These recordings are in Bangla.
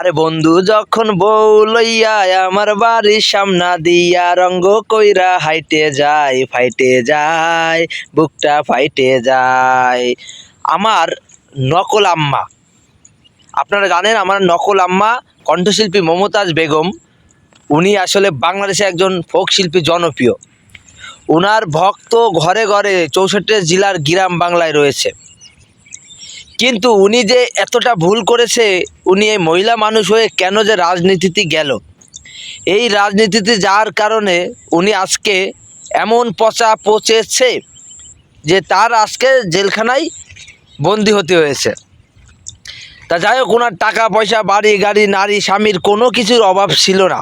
আরে বন্ধু, যখন বউ লইয়া আমার বাড়ির সামনা দিয়া রঙ্গ কইরা হাইটে যায়, ফাইটে যায়, বুকটা ফাইটে যায়। আমার নকল আম্মা। আপনারা জানেন আমার নকল আম্মা কণ্ঠশিল্পী মমতাজ বেগম। উনি আসলে বাংলাদেশে একজন ফোক শিল্পী জনপ্রিয়। ওনার ভক্ত ঘরে ঘরে চৌষট্টি জেলার গ্রাম বাংলায় রয়েছে। কিন্তু উনি যে এতটা ভুল করেছে, উনি এই মহিলা মানুষ হয়ে কেন যে রাজনীতিতে গেল? এই রাজনীতিতে যার কারণে উনি আজকে এমন পচা পচেছে যে তার আজকে জেলখানায় বন্দি হতে হয়েছে। তা যাই হোক ওনার টাকা পয়সা, বাড়ি, গাড়ি, নারী, স্বামীর কোনো কিছুর অভাব ছিল না।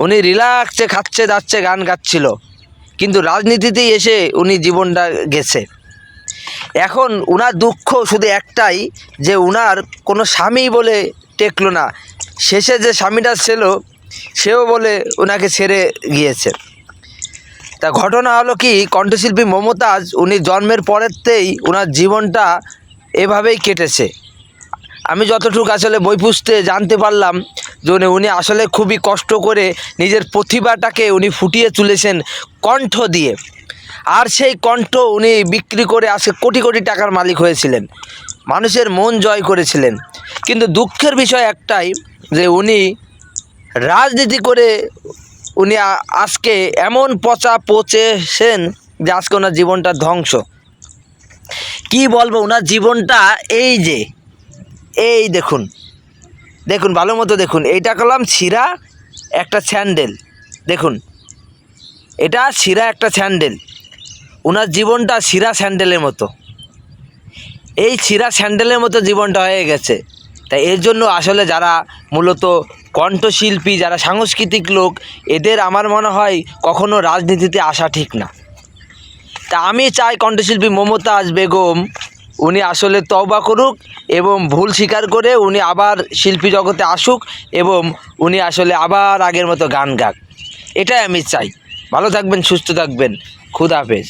উনি রিল্যাক্সে খাচ্ছে, যাচ্ছে, গান গাচ্ছিল। কিন্তু রাজনীতিতেই এসে উনি জীবনটা গেছে। এখন উনার দুঃখ শুধু একটাই, যে উনার কোনো স্বামী বলে টেকলো না। শেষে যে স্বামীটা ছিল, সেও বলে ওনাকে ছেড়ে গিয়েছে। তা ঘটনা হলো কি, কণ্ঠশিল্পী মমতাজ, উনি জন্মের পরেতেই ওনার জীবনটা এভাবেই কেটেছে। আমি যতটুকু আসলে বই পুষতে জানতে পারলাম যে উনি- আসলে খুবই কষ্ট করে নিজের প্রতিভাটাকে উনি ফুটিয়ে তুলেছেন কণ্ঠ দিয়ে। আর সেই কণ্ঠ উনি বিক্রি করে আজকে কোটি কোটি টাকার মালিক হয়েছিলেন। মানুষের মন জয় করেছিলেন। কিন্তু দুঃখের বিষয় একটাই যে উনি রাজনীতি করে উনি আজকে এমন পচা পচেছেন যে আজকে ওনার জীবনটা ধ্বংস। কি বলব ওনার জীবনটা এই যে, এই দেখুন। দেখুন, ভালো মতো দেখুন। এইটা করলাম ছিঁড়া একটা স্যান্ডেল। দেখুন, এটা ছিঁড়া একটা স্যান্ডেল। ওনার জীবনটা ছিঁড়া স্যান্ডেলের মতো। এই ছিঁড়া স্যান্ডেলের মতো জীবনটা হয়ে গেছে। তাই এর জন্য আসলে যারা মূলত কণ্ঠশিল্পী, যারা সাংস্কৃতিক লোক, এদের আমার মনে হয় কখনো রাজনীতিতে আসা ঠিক না। তা আমি চাই কণ্ঠশিল্পী মমতাজ বেগম উনি আসলে তওবা করুক এবং ভুল স্বীকার করে উনি আবার শিল্পী জগতে আসুক এবং উনি আসলে আবার আগের মতো গান গাক। এটাই আমি চাই। ভালো থাকবেন, সুস্থ থাকবেন। খুদ হাফেজ।